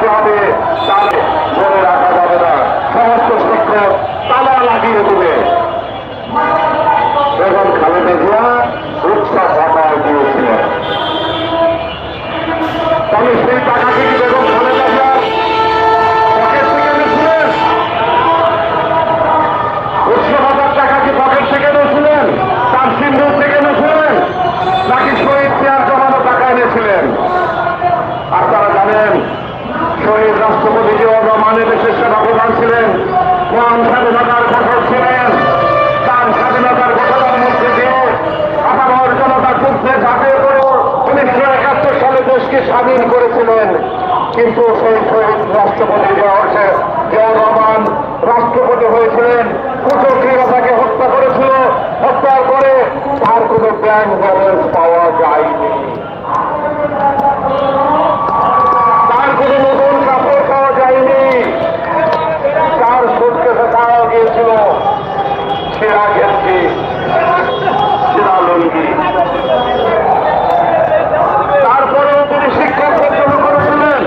করতে হবে তাহলে ধরে রাখা যাবে না। সমস্ত শিক্ষক তালা লাগিয়ে দেবে। এখন খালেদা জিয়া উৎসাহ হটায় দিয়েছিলেন। তবে সেই টাকাকে কি বেগম খালেদা জিয়া পকেট থেকে নিয়েছিলেন উৎসাহ হাজার টাকা কি পকেট থেকে নিয়েছিলেন তার সিন্ধুর থেকে নিয়েছিলেন নাকি শহীদ পেয়ার জমানো টাকা এনেছিলেন আপনারা জানেন শহীদ রাষ্ট্রপতি জিয়াউর রহমানের দেশের সেবা প্রধান ছিলেন মহান স্বাধীনতার ঘোষক ছিলেন তার স্বাধীনতার ঘোষণার মধ্যে দিয়ে আবার জনতা যুদ্ধে ঝাঁপিয়ে পড়ে উনিশশো একাত্তর সালে দেশকে স্বাধীন করেছিলেন কিন্তু সেই শহীদ রাষ্ট্রপতি জিয়াউর রহমান রাষ্ট্রপতি হয়েছিলেন কুচক্রীরা তাকে হত্যা করেছিল। হত্যার পরে তার কোনো ব্যাংক পাওয়া যায়নি তার কোনো নতুন কাপড় পাওয়া যায়নি তার সুটকেসে পাওয়া গিয়েছিল ছেঁড়া গেঞ্জি ছেঁড়া লুঙ্গি তারপরেও তিনি শিক্ষক শুরু করেছিলেন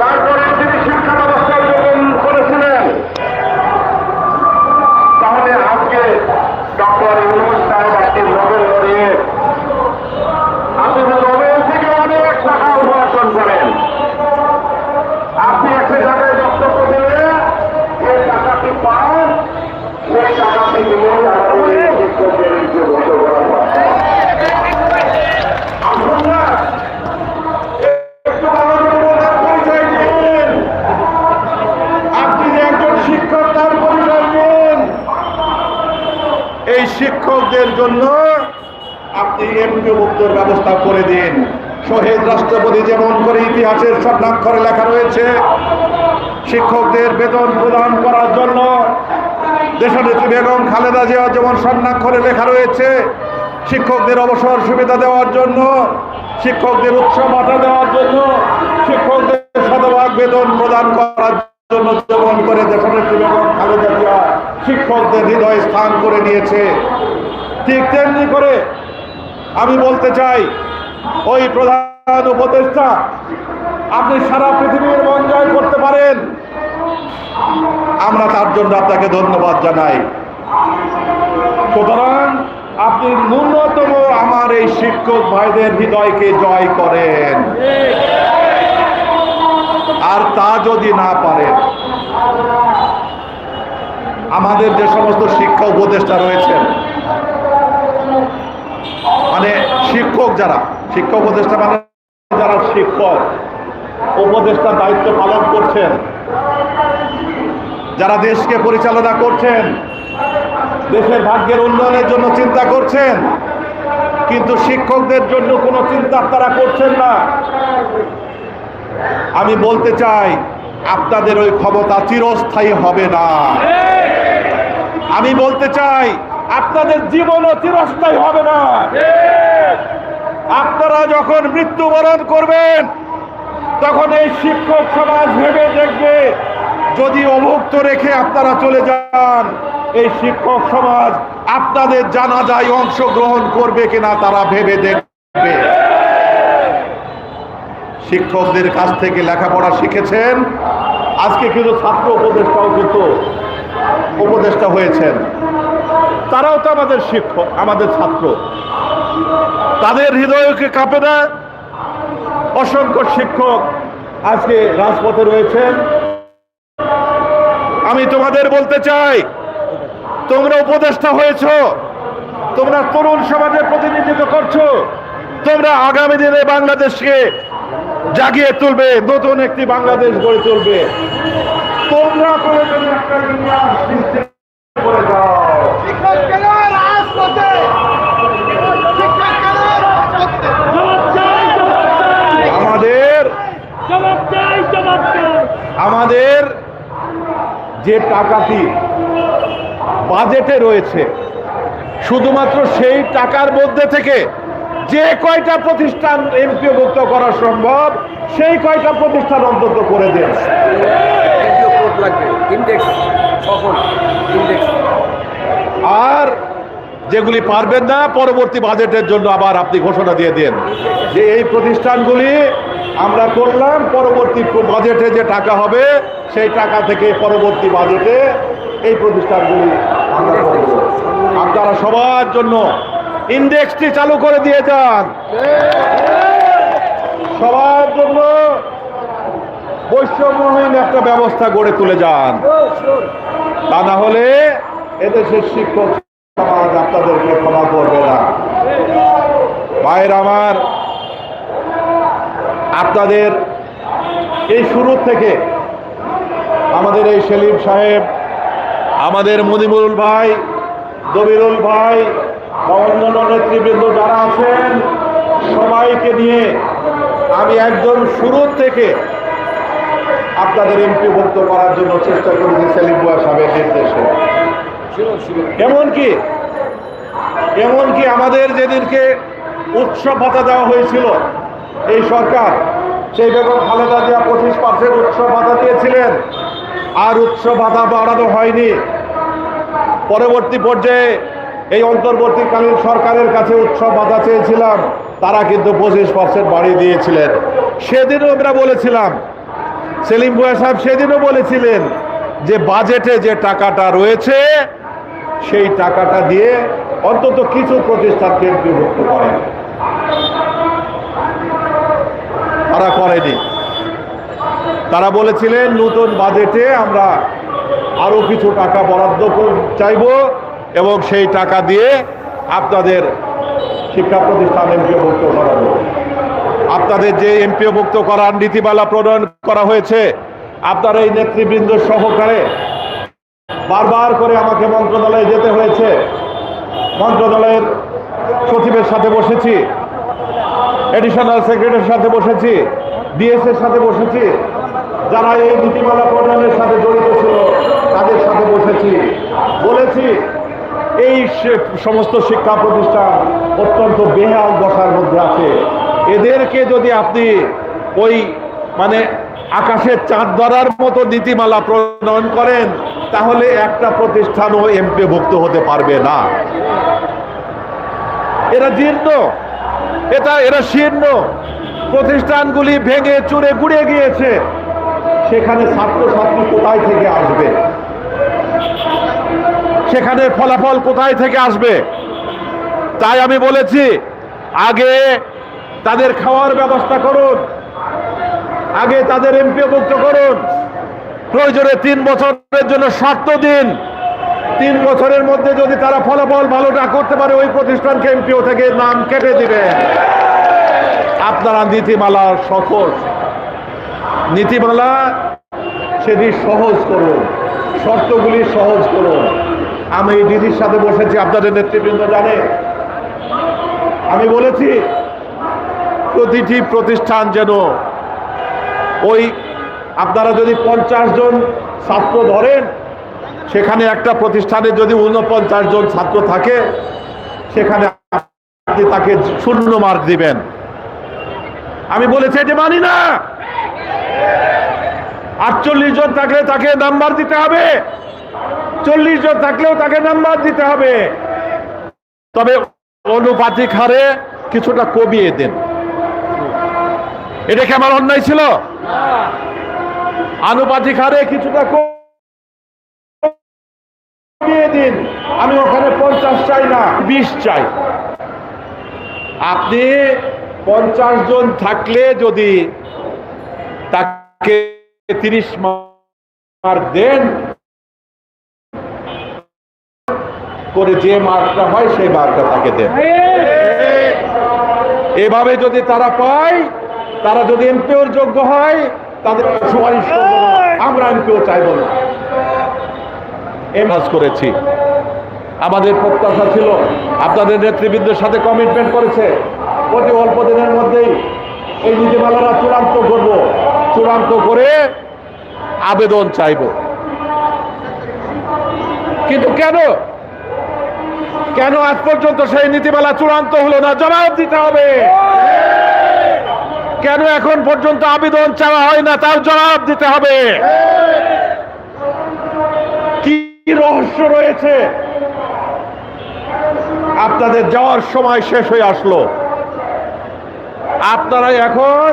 তারপরে তিনি শিক্ষা ব্যবস্থা গ্রহণ করেছিলেন তাহলে আজকে ডক্টর ইউনুস সাহেব একটি নোবেল লড়িয়ে আপনি তো নোবেল থেকে অনেক টাকা উপার্জন করেন আপনি একটা জায়গায় বক্তব্য দিলে যে টাকাটি পান সেই টাকাটি নিয়ে আমাদের শিক্ষকদের যে বন্ধ করা হয় আসুন না একটু আমাদের ওনার পরিচয় দিন আপনি যে একজন শিক্ষক তার পরিচয় দিন এই শিক্ষকদের জন্য আপনি এমপি মুক্তর ব্যবস্থা করে দিন। শহীদ রাষ্ট্রপতি যেমন করে ইতিহাসের স্বর্ণাক্ষরে লেখা রয়েছে, শিক্ষকদের বেতন প্রদান করার জন্য দেশনেত্রী বেগম খালেদা জিয়া যেমন স্বর্ণাক্ষরে লেখা রয়েছে, শিক্ষকদের অবসর সুবিধা দেওয়ার জন্য, শিক্ষকদের উৎসব ভাতা দেওয়ার জন্য, শিক্ষকদের শতভাগ বেতন প্রদান করার জন্য যেমন করে দেশনেত্রী বেগম খালেদা জিয়া শিক্ষকদের হৃদয় স্থান করে নিয়েছে। ঠিক তেমনি করে আমি বলতে চাই, ওই প্রধান উপদেষ্টা, আপনি সারা পৃথিবীর মন জয় করতে পারেন। আমরা তার জন্য আপনাকে ধন্যবাদ জানাই। সুতরাং আপনি ন্যূনতম আমার এই শিক্ষক ভাইদের হৃদয়কে জয় করেন। আর তা যদি না পারেন, আমাদের যে সমস্ত শিক্ষা উপদেষ্টা রয়েছেন মানে শিক্ষক যারা, শিক্ষা উপদেষ্টা মানে যারা শিক্ষক, উপদেষ্টার দায়িত্ব পালন করছেন, যারা দেশকে পরিচালনা করছেন, দেশের ভাগ্যের উন্নয়নের জন্য চিন্তা করছেন, কিন্তু শিক্ষকদের জন্য কোনো চিন্তা তারা করছেন না। আমি বলতে চাই, আপনাদের ওই ক্ষমতা চিরস্থায়ী হবে না। আমি বলতে চাই আপনাদের জীবনও চিরস্থায়ী হবে না। আপনারা যখন মৃত্যুবরণ করবেন, তখন এই শিক্ষক সমাজ ভেবে দেখবে, যদি অভুক্ত রেখে আপনারা চলে যান, এই শিক্ষক সমাজ আপনাদের জানাজায় অংশগ্রহণ করবে কিনা তারা ভেবে দেখবে। শিক্ষকদের কাছ থেকে লেখাপড়া শিখেছেন। আজকে কিন্তু ছাত্র উপদেষ্টাও কিন্তু উপদেষ্টা হয়েছেন। তারাও তো আমাদের শিক্ষক, আমাদের ছাত্র। তাদের হৃদয়কে কাঁপে না অসংখ্য শিক্ষক আজকে রাজপথে রয়েছেন। আমি তোমাদের বলতে চাই, তোমরা উপদেষ্টা হয়েছ, তোমরা তরুণ সমাজের প্রতিনিধিত্ব করছ, তোমরা আগামী দিনে বাংলাদেশকে জাগিয়ে তুলবে, নতুন একটি বাংলাদেশ গড়ে তুলবে। তোমরা করে দাও আমাদের আমাদের যে টাকাটি বাজেটে রয়েছে শুধুমাত্র সেই টাকার মধ্যে থেকে যে কয়টা প্রতিষ্ঠান এমপিওভুক্ত করা সম্ভব সেই কয়টা প্রতিষ্ঠান অন্তত করে দেন। লাগবে ইন্ডেক্স ইন্ডেক্স আর যেগুলি পারবেন না, পরবর্তী বাজেটের জন্য আবার আপনি ঘোষণা দিয়ে দেন। যে এই প্রতিষ্ঠানগুলি আমরা করলাম, পরবর্তী বাজেটে যে টাকা হবে, সেই টাকা থেকে পরবর্তী বাজেটে এই প্রতিষ্ঠানগুলি আমরা। আপনারা সবার জন্য ইন্ডেক্সটি চালু করে দিয়ে যান। সবার জন্য বৈষম্যহীন একটা ব্যবস্থা গড়ে তুলে যান। তা না হলে এদেশের শিক্ষক সমাজ আপনাদেরকে ক্ষমা করবে না। ভাইয়ের আমার, আপনাদের এই শুরু থেকে আমাদের এই সেলিম সাহেব, আমাদের মদিমুল ভাই, দবিরুল ভাই, অন্যান্য নেতৃবৃন্দ যারা আছেন, সবাইকে নিয়ে আমি একদম শুরু থেকে আপনাদের এমপিভুক্ত করার জন্য চেষ্টা করেছি সেলিম বুয়া সাহেবের নির্দেশে। এমনকি এমনকি আমাদের যেদিনকে উৎসব ভাতা দেওয়া হয়েছিল, এই সরকার সেই বেগম খালেদা জিয়া পঁচিশ পার্সেন্ট উৎসব ভাতা দিয়েছিলেন, আর উৎসব ভাতা বাড়ানো হয়নি। পরবর্তী পর্যায়ে এই অন্তর্বর্তীকালীন সরকারের কাছে উৎসব ভাতা চেয়েছিলাম, তারা কিন্তু পঁচিশ পার্সেন্ট বাড়িয়ে দিয়েছিলেন। সেদিনও আমরা বলেছিলাম, সেলিম বুয়া সাহেব সেদিনও বলেছিলেন যে বাজেটে যে টাকাটা রয়েছে সেই টাকাটা দিয়ে অন্তত কিছু প্রতিষ্ঠানকে বিভক্ত করেন। তারা করেনি। তারা বলেছিলেন, নতুন বাজেটে আমরা আরও কিছু টাকা বরাদ্দ কর- চাইব এবং সেই টাকা দিয়ে আপনাদের শিক্ষা প্রতিষ্ঠান এমপিওভুক্ত করাবো। আপনাদের যে এমপিওভুক্ত করার নীতিমালা প্রণয়ন করা হয়েছে, আপনারা এই নেতৃবৃন্দ সহকারে বারবার করে আমাকে মন্ত্রণালয়ে যেতে হয়েছে। মন্ত্রণালয়ের সচিবের সাথে বসেছি। এডিশনাল সেক্রেটারির সাথে বসেছি। ডিএস এর সাথে বসেছি। যারা এই নীতিমালা প্রণয়নের সাথে জড়িত ছিল, তাদের সাথে বসেছি। বলেছি, এই সমস্ত শিক্ষা প্রতিষ্ঠান অত্যন্ত বেহাল দশার মধ্যে আছে। এদেরকে যদি আপনি ওই মানে আকাশের চাঁদ ধরার মতো নীতিমালা প্রণয়ন করেন তাহলে একটা প্রতিষ্ঠানও এমপিভুক্ত হতে পারবে না। এরা জীর্ণ। এটা, এরা শীর্ণ। প্রতিষ্ঠানগুলি ভেঙে চুরে গুড়ে গিয়েছে। সেখানে ছাত্রছাত্রী কোথায় থেকে আসবে? সেখানে ফলাফল কোথায় থেকে আসবে? তাই আমি বলেছি, আগে তাদের খাওয়ার ব্যবস্থা করুন। আগে তাদের এমপিভুক্ত করুন। প্রয়োজনে তিন বছরের জন্য শর্ত দিন। তিন বছরের মধ্যে যদি তারা ফলাফল ভালো না করতে পারে, ওই প্রতিষ্ঠানকে এমপিও থেকে নাম কেটে দিবে। আপনারা নীতিমালা সহজ। নীতিমালা সেটি সহজ করুন। শর্তগুলি সহজ করুন। আমি এই দিদির সাথে বসেছি, আপনাদের নেতৃবৃন্দ জানে। আমি বলেছি, প্রতিটি প্রতিষ্ঠান যেন ওই আপনারা যদি পঞ্চাশ জন ছাত্র ধরেন, সেখানে একটা প্রতিষ্ঠানে যদি উনপঞ্চাশ জন ছাত্র থাকে, সেখানে আপনি তাকে শূন্য মার্ক দিবেন। আমি বলেছি, এটি মানি না! আটচল্লিশ জন থাকলে তাকে নাম্বার দিতে হবে। চল্লিশ জন থাকলেও তাকে নাম্বার দিতে হবে। তবে অনুপাতিক হারে কিছুটা কমিয়ে দেন। এটা কি আমার অন্যায় ছিল? আনুপাতিক হারে কিছুটা কমিয়ে দিন। আমি ওখানে পঞ্চাশ চাই না, বিশ চাই। আপনি পঞ্চাশ জন থাকলে যদি তাকে তিরিশ মার্ক দেন, করে যে মার্কটা হয় সেই মার্কটা তাকে দেন। এভাবে যদি তারা পায়, তারা যদি এমপিওর যোগ্য হয় তাদের সুপারিশ করব না। আমরা এমপিও চাইব না। এম কাজ করেছি। আমাদের প্রত্যাশা ছিল আপনাদের নেতৃবৃন্দের সাথে কমিটমেন্ট করেছে। অতি অল্প দিনের মধ্যেই এই নীতিমালারা চূড়ান্ত করব। চূড়ান্ত করে আবেদন চাইব। কিন্তু কেন? কেন আজ পর্যন্ত সেই নীতিমালা চূড়ান্ত হলো না? জবাব দিতে হবে। কেন এখন পর্যন্ত আবেদন চাওয়া হয় না? তার জবাব দিতে হবে। কি রহস্য রয়েছে? আপনাদের যাওয়ার সময় শেষ হয়ে আসলো। আপনারা এখন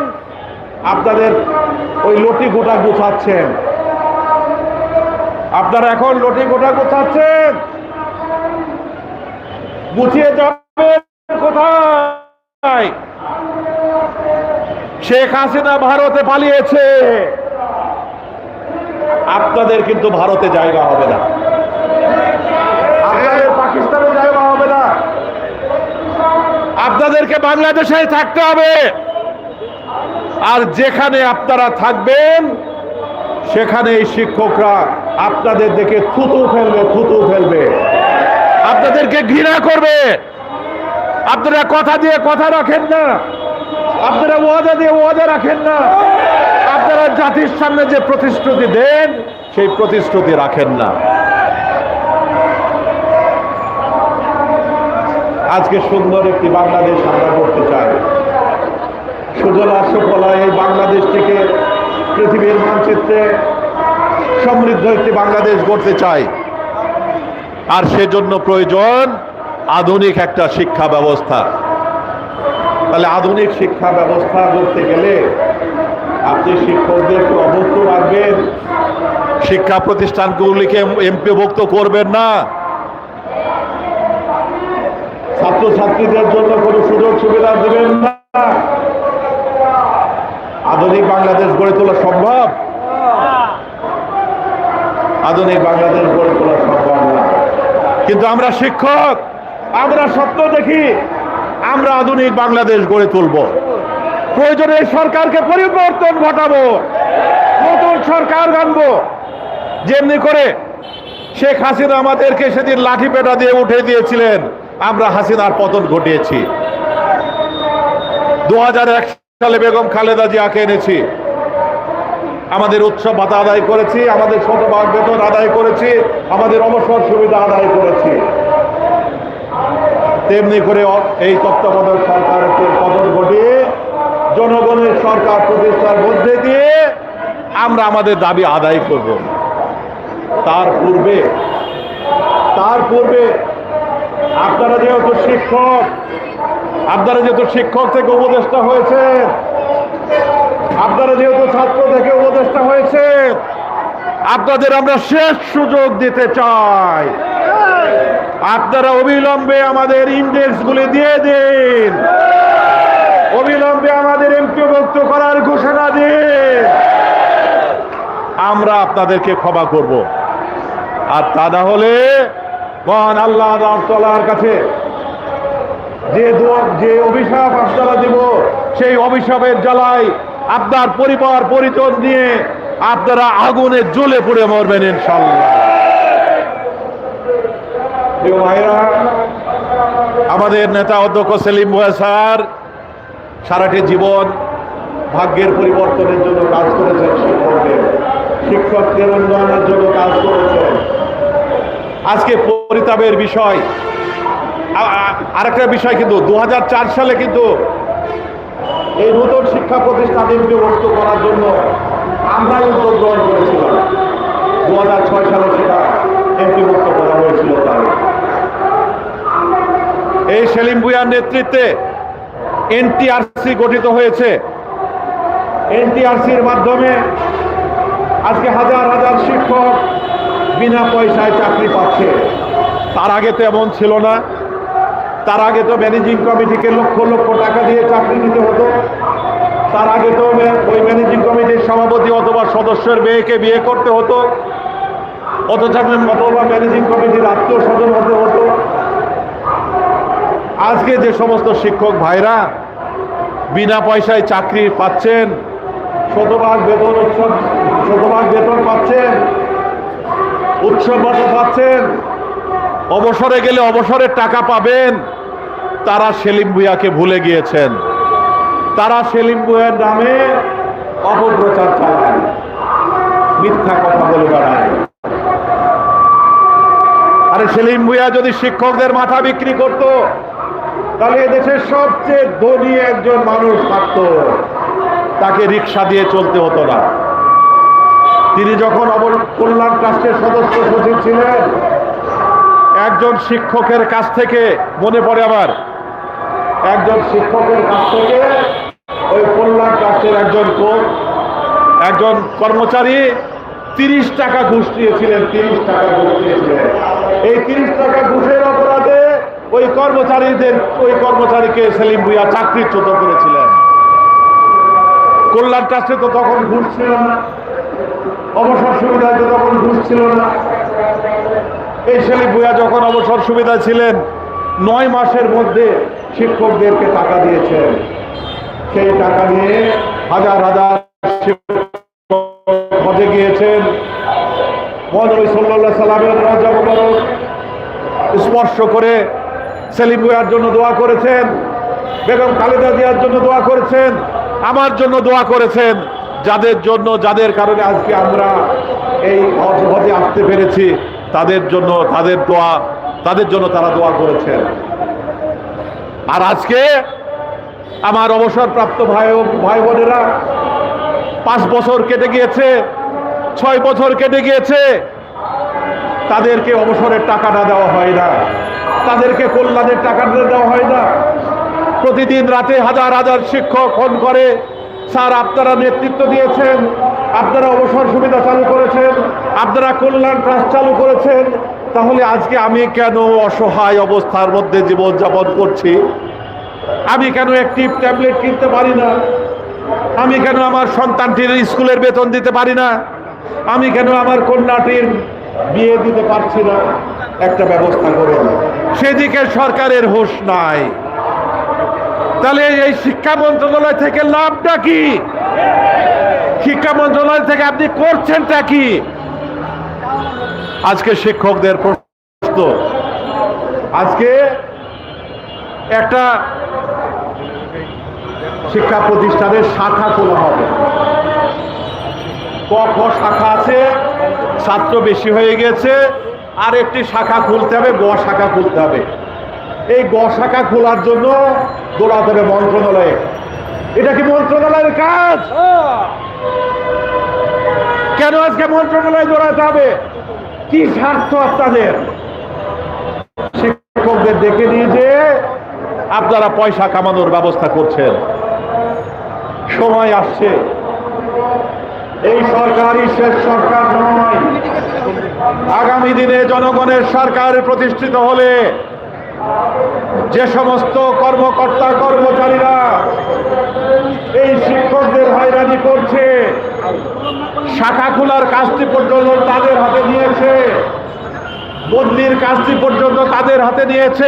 আপনাদের ওই লটি গোটা গুছাচ্ছেন। আপনারা এখন লটি গোটা গুছাচ্ছেন। গুছিয়ে যাবেন কোথায়? শেখ হাসিনা ভারতে পালিয়েছে। আপনাদের কিন্তু ভারতে জায়গা হবে না। আপনাদের পাকিস্তানে জায়গা হবে না। আপনাদেরকে বাংলাদেশে থাকতে হবে। আর যেখানে আপনারা থাকবেন সেখানে এই শিক্ষকরা আপনাদের দেখে থুতু ফেলবে থুতু ফেলবে। আপনাদেরকে ঘৃণা করবে। আপনারা কথা দিয়ে কথা রাখেন না। আপনারা ওয়াদা দিয়ে ওয়াদা রাখেন না। আপনারা জাতির সামনে যে প্রতিশ্রুতি দেন, সেই প্রতিশ্রুতি রাখেন না। আজকে সুন্দর একটি বাংলাদেশ আমরা করতে চাই। সুজলা সুফলা এই বাংলাদেশটিকে পৃথিবীর মানচিত্রে সমৃদ্ধ একটি বাংলাদেশ গড়তে চাই। আর সেজন্য প্রয়োজন আধুনিক একটা শিক্ষা ব্যবস্থা। তাহলে আধুনিক শিক্ষা ব্যবস্থা করতে গেলে আপনি শিক্ষকদেরকে অবক্ত রাখবেন। শিক্ষা প্রতিষ্ঠানগুলিকে এমপিভুক্ত করবেন না। ছাত্রছাত্রীদের জন্য কোনো সুযোগ সুবিধা দেবেন না। আধুনিক বাংলাদেশ গড়ে তোলা সম্ভব? আধুনিক বাংলাদেশ গড়ে তোলা সম্ভব না। কিন্তু আমরা শিক্ষক, আমরা স্বপ্ন দেখি। আমরা আধুনিক বাংলাদেশ গড়ে তুলব। প্রয়োজনে সরকারকে পরিবর্তন ঘটাবো। নতুন সরকার আনব যেমনি করে শেখ হাসিনা আমাদেরকে সেদিন লাঠি পেটা দিয়ে উঠে দিয়েছিলেন, আমরা হাসিনার পতন ঘটিয়েছি। দু সালে বেগম খালেদা জিয়াকে এনেছি। আমাদের উৎসব ভাতা আদায় করেছি, আমাদের শতভাগ বেতন আদায় করেছি, আমাদের অবসর সুবিধা আদায় করেছি। তেমনি করে এই তত্ত্বাবধায়ক সরকারের পতন ঘটিয়ে জনগণের সরকার প্রতিষ্ঠার মধ্যে দিয়ে আমরা আমাদের দাবি আদায় করব। তার পূর্বে তার পূর্বে আপনারা যেহেতু শিক্ষক, আপনারা যেহেতু শিক্ষক থেকে উপদেষ্টা হয়েছেন, আপনারা যেহেতু ছাত্র থেকে উপদেষ্টা হয়েছেন, আপনাদের আমরা শেষ সুযোগ দিতে চাই। আপনারা অবিলম্বে আমাদের ইন্ডেক্সগুলি দিয়ে দিন। অবিলম্বে আমাদের এমপিভুক্ত করার ঘোষণা দিন। আমরা আপনাদেরকে ক্ষমা করব। আর তা না হলে মহান আল্লাহ তলার কাছে যে যে অভিশাপ আপনারা দিব, সেই অভিশাপের জ্বালায় আপনার পরিবার, পরিজন নিয়ে আপনারা আগুনে জ্বলে পড়ে মরবেন ইনশাল্লাহ আমাদের নেতা অধ্যক্ষ সেলিম স্যার, সারাটি জীবন ভাগ্যের পরিবর্তনের জন্য কাজ করেছেন শিক্ষকদের। শিক্ষকদের উন্নয়নের জন্য কাজ করেছেন। আজকে পরিতাপের বিষয় আরেকটা বিষয় কিন্তু দু হাজার চার সালে কিন্তু এই নতুন শিক্ষা প্রতিষ্ঠান বিভক্ত করার জন্য আমরাই উদ্যোগ গ্রহণ করেছিলাম। দু সালে সেটা এমপিভুক্ত করা হয়েছিল তাই এই সেলিম ভুইয়ার নেতৃত্বে এনটিআরসি গঠিত হয়েছে। এনটিআরসির মাধ্যমে আজকে হাজার হাজার শিক্ষক বিনা পয়সায় চাকরি পাচ্ছে। তার আগে তো এমন ছিল না। তার আগে তো ম্যানেজিং কমিটিকে লক্ষ লক্ষ টাকা দিয়ে চাকরি নিতে হতো। তার আগে তো ওই ম্যানেজিং কমিটির সভাপতি অথবা সদস্যের মেয়েকে বিয়ে করতে হতো। অথচ অথবা ম্যানেজিং কমিটির আত্মীয় স্বজন হতে হতো। আজকে যে সমস্ত শিক্ষক ভাইরা বিনা পয়সায় চাকরি পাচ্ছেন, শতভাগ বেতন উৎসব, শতভাগ বেতন পাচ্ছেন, উৎসব পাচ্ছেন, অবসরে গেলে অবসরের টাকা পাবেন, তারা সেলিম ভুইয়াকে ভুলে গিয়েছেন। তারা সেলিম ভুইয়ার নামে অপপ্রচার চালায়। মিথ্যা কথা বলে বেড়ায়। আরে সেলিম ভুইয়া যদি শিক্ষকদের মাথা বিক্রি করত তাহলে এদেশের সবচেয়ে ধনী একজন মানুষ থাকত। তাকে রিক্সা দিয়ে চলতে হতো না। তিনি যখন অবর কল্যাণ ট্রাস্টের সদস্য সচিব ছিলেন, একজন শিক্ষকের কাছ থেকে, মনে পড়ে আমার, একজন শিক্ষকের কাছ থেকে ওই কল্যাণ ট্রাস্টের একজন একজন কর্মচারী তিরিশ টাকা ঘুষ দিয়েছিলেন, তিরিশ টাকা ঘুষ দিয়েছিলেন। এই তিরিশ টাকা অপরাধে ওই কর্মচারীদের, ওই কর্মচারীকে সেলিম ভুইয়া চাকরিচ্যুত করেছিলেন। কল্যাণ ট্রাস্টে তো তখন ঘুষ ছিল না, অবসর সুবিধায় তো তখন ঘুষ ছিল না। এই সেলিম ভুইয়া যখন অবসর সুবিধা ছিলেন, নয় মাসের মধ্যে শিক্ষকদেরকে টাকা দিয়েছেন। সেই টাকা নিয়ে হাজার হাজার হজে গিয়েছেন। মহানবী সাল্লাহ সাল্লামের রাজা স্পর্শ করে সেলিম ভুইয়ার জন্য দোয়া করেছেন, বেগম খালেদা জিয়ার জন্য দোয়া করেছেন, আমার জন্য দোয়া করেছেন, যাদের জন্য, যাদের কারণে আজকে আমরা এই হজ আসতে পেরেছি, তাদের জন্য, তাদের দোয়া, তাদের জন্য তারা দোয়া করেছেন। আর আজকে আমার অবসরপ্রাপ্ত ভাই ভাই বোনেরা, পাঁচ বছর কেটে গিয়েছে, ছয় বছর কেটে গিয়েছে, তাদেরকে অবসরের টাকাটা দেওয়া হয় না। তাদেরকে কল্যাণের টাকাটা দেওয়া হয় না। প্রতিদিন রাতে হাজার হাজার শিক্ষক ফোন করে, স্যার, আপনারা নেতৃত্ব দিয়েছেন, আপনারা অবসর সুবিধা চালু করেছেন, আপনারা কল্যাণ ট্রাস্ট চালু করেছেন, তাহলে আজকে আমি কেন অসহায় অবস্থার মধ্যে জীবনযাপন করছি? আমি কেন একটি ট্যাবলেট কিনতে পারি না? আমি কেন আমার সন্তানটির স্কুলের বেতন দিতে পারি না? আমি কেন আমার কন্যাটির বিয়ে দিতে পারছি না? একটা ব্যবস্থা করে সেদিকে সরকারের হুঁশ নাই। তাহলে এই শিক্ষা মন্ত্রণালয় থেকে লাভটা কি? শিক্ষা মন্ত্রণালয় থেকে আপনি করছেনটা কি? আজকে শিক্ষকদের প্রশ্ন। আজকে একটা শিক্ষা প্রতিষ্ঠানের শাখা খোলা হবে। ক শাখা আছে, ছাত্র বেশি হয়ে গেছে আর একটি শাখা খুলতে হবে, গ শাখা খুলতে হবে। এই গ শাখা খোলার জন্য দৌড়াতে হবে মন্ত্রণালয়ে। এটা কি মন্ত্রণালয়ের কাজ? কেন আজকে মন্ত্রণালয়ে দৌড়াতে হবে? কি স্বার্থ আপনাদের? শিক্ষকদের ডেকে নিয়ে যে আপনারা পয়সা কামানোর ব্যবস্থা করছেন। সময় আসছে। এই সরকারই শেষ সরকার নয়। আগামী দিনে জনগণের সরকার প্রতিষ্ঠিত হলে যে সমস্ত কর্মকর্তা কর্মচারীরা এই শিক্ষকদের হয়রানি করছে, শাখা খোলার কাজটি পর্যন্ত তাদের হাতে নিয়েছে, বদলির কাজটি পর্যন্ত তাদের হাতে নিয়েছে।